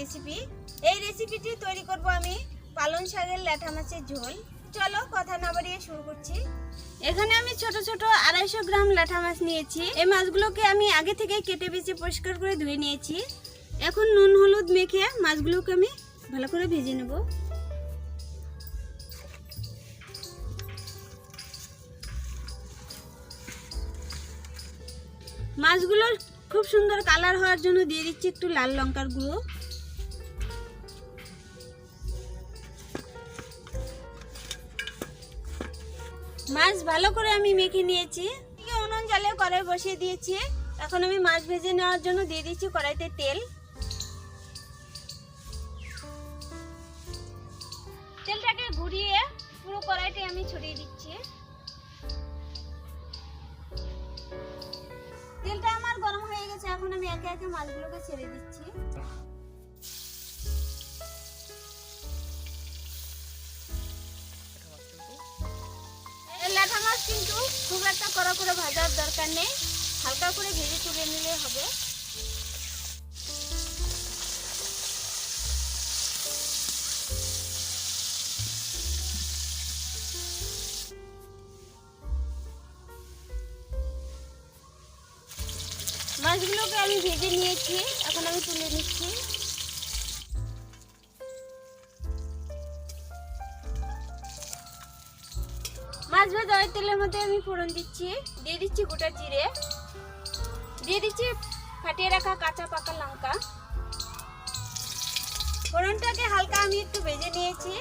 Recipe এই রেসিপিটি তৈরি করব আমি পালং শাকের ল্যাঠা মাছের ঝোল। চলো কথা না বাড়িয়ে শুরু করছি। এখানে আমি ছোট ছোট আড়াইশো গ্রাম ল্যাঠা মাছ নিয়েছি। এই মাছগুলোকে আমি আগে থেকে কেটে বেছে পরিষ্কার করে ধুয়ে নিয়েছি। এখন নুন, হলুদ মেখে মাছগুলোকে আমি ভালো করে ভেজে নেব। মাছগুলোর খুব সুন্দর কালার হওয়ার জন্য দিয়ে দিচ্ছি একটু লাল লঙ্কার গুঁড়ো। মাছ ভালো করে আমি মেখে নিয়েছি। উনুন জালে কড়াই বসিয়ে দিয়েছি। এখন আমি মাছ ভেজে নেওয়ার জন্য দিয়ে দিচ্ছি কড়াইতে তেল। তেলটাকে ঘুরিয়ে পুরো কড়াইতে আমি ছড়িয়ে দিচ্ছি। এখন আমি একে একে মালগুলোকে ছেড়ে দিচ্ছি। ল্যাঠা মাছ কিন্তু খুব একটা কড়া করে ভাজার দরকার নেই। হালকা করে ভেজে তুলে নিলে হবে। মাছগুলোকে আমি ভেজে নিয়েছি, এখন আমি তুলে নিচ্ছি। মাছ ভাজা ওই তেলের মধ্যে আমি ফোড়ন দিচ্ছি, দিয়ে দিচ্ছি গোটা জিরে। দিয়ে দিচ্ছি ফাটিয়ে রাখা কাঁচা পাকা লঙ্কা। ফোড়নটাকে হালকা আমি একটু ভেজে নিয়েছি।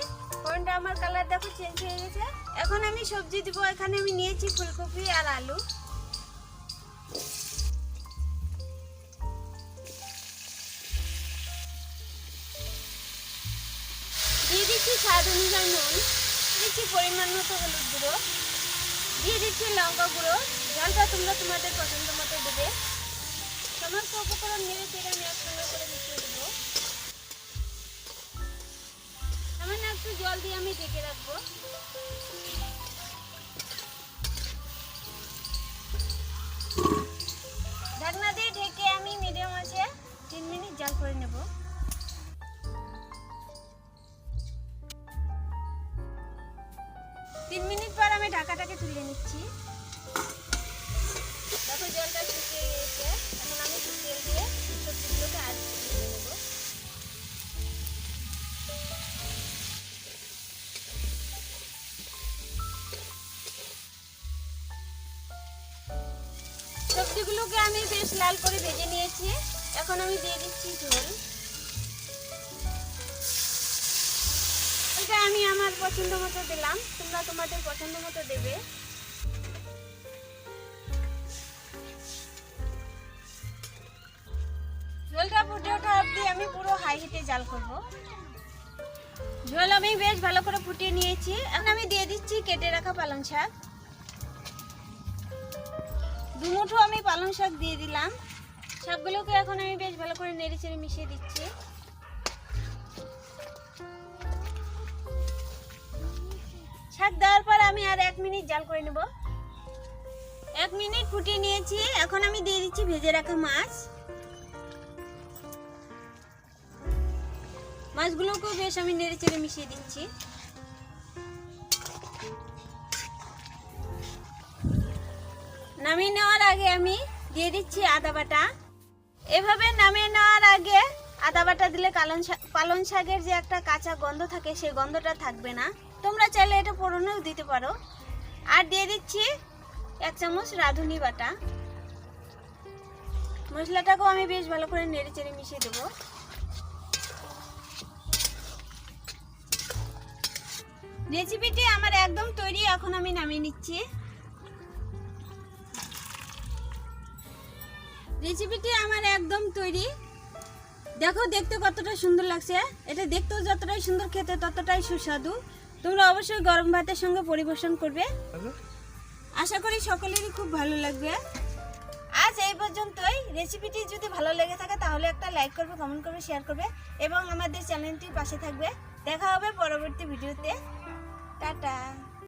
ফোড়নটা আমার কালার দেখো চেঞ্জ হয়ে গেছে। এখন আমি সবজি দিব, এখানে আমি নিয়েছি ফুলকপি আর আলু। দিয়ে দিচ্ছি স্বাদ অনুযায়ী নুন দিচ্ছি পরিমাণ মতো হলুদ গুঁড়ো, দিয়ে দিচ্ছি লঙ্কা গুঁড়ো। জলটা তোমরা তোমাদের পছন্দ মতো দেবে। সমস্ত উপকরণ নেড়ে সেটা আমি একসঙ্গে করে মিশিয়ে দেবো। সামান্য একটু জল দিয়ে আমি ঢেকে রাখব। মিনিট পর ঢাকাটাকে তুলে নিচ্ছি। দেখো জলটা শুকিয়ে গেছে এখন আমি তেল দিয়ে সবজিগুলোকে আর সবজিগুলোকে আমি বেশ লাল করে ভেজে নিয়েছি। এখন আমি দিয়ে দিচ্ছি ঝোল। এটা আমি আমার পছন্দ মতো দিলাম। তোমরা তোমাদের পছন্দ মতো দেবে। ঝোলটা ফুটে ওঠা অবধি আমি পুরো হাই হিটে জাল করব। ঝোল আমি বেশ ভালো করে ফুটিয়ে নিয়েছি। এখন আমি দিয়ে দিচ্ছি কেটে রাখা পালং শাক। দুমুঠো আমি পালং শাক দিয়ে দিলাম। শাকগুলোকে এখন আমি বেশ ভালো করে নেড়ে চেড়ে মিশিয়ে দিচ্ছি। শাক দেওয়ার পর আমি আর এক মিনিট জাল করে নেব। এক মিনিট ফুটিয়ে নিয়েছি। এখন আমি দিয়ে দিচ্ছি ভেজে রাখা মাছ। মাছগুলোকেও বেশ আমি নেড়ে চেড়ে মিশিয়ে দিচ্ছি। নামিয়ে নেওয়ার আগে আমি দিয়ে দিচ্ছি আদা বাটা। এভাবে নামিয়ে নেওয়ার আগে আদা বাটা দিলে কালন শাক পালং শাকের যে একটা কাঁচা গন্ধ থাকে, সেই গন্ধটা থাকবে না। তোমরা চাইলে এটা পোড়নেও দিতে পারো। আর দিয়ে দিচ্ছি এক চামচ রাঁধুনি বাটা। মশলাটাকেও আমি বেশ ভালো করে নেড়ে চেড়ে মিশিয়ে দেবো। রেসিপিটি আমার একদম তৈরি, এখন আমি নামিয়ে নিচ্ছি। রেসিপিটি আমার একদম তৈরি। দেখো, দেখতে কতটা সুন্দর লাগছে। এটা দেখতেও যতটাই সুন্দর, খেতে ততটাই সুস্বাদু। তোমরা অবশ্যই গরম ভাতের সঙ্গে পরিবেশন করবে। আশা করি সকলেরই খুব ভালো লাগবে। আজ এই পর্যন্তই। রেসিপিটি যদি ভালো লেগে থাকে তাহলে একটা লাইক করবে কমেন্ট করবে শেয়ার করবে এবং আমাদের চ্যানেলটির পাশে থাকবে। দেখা হবে পরবর্তী ভিডিওতে। টাটা।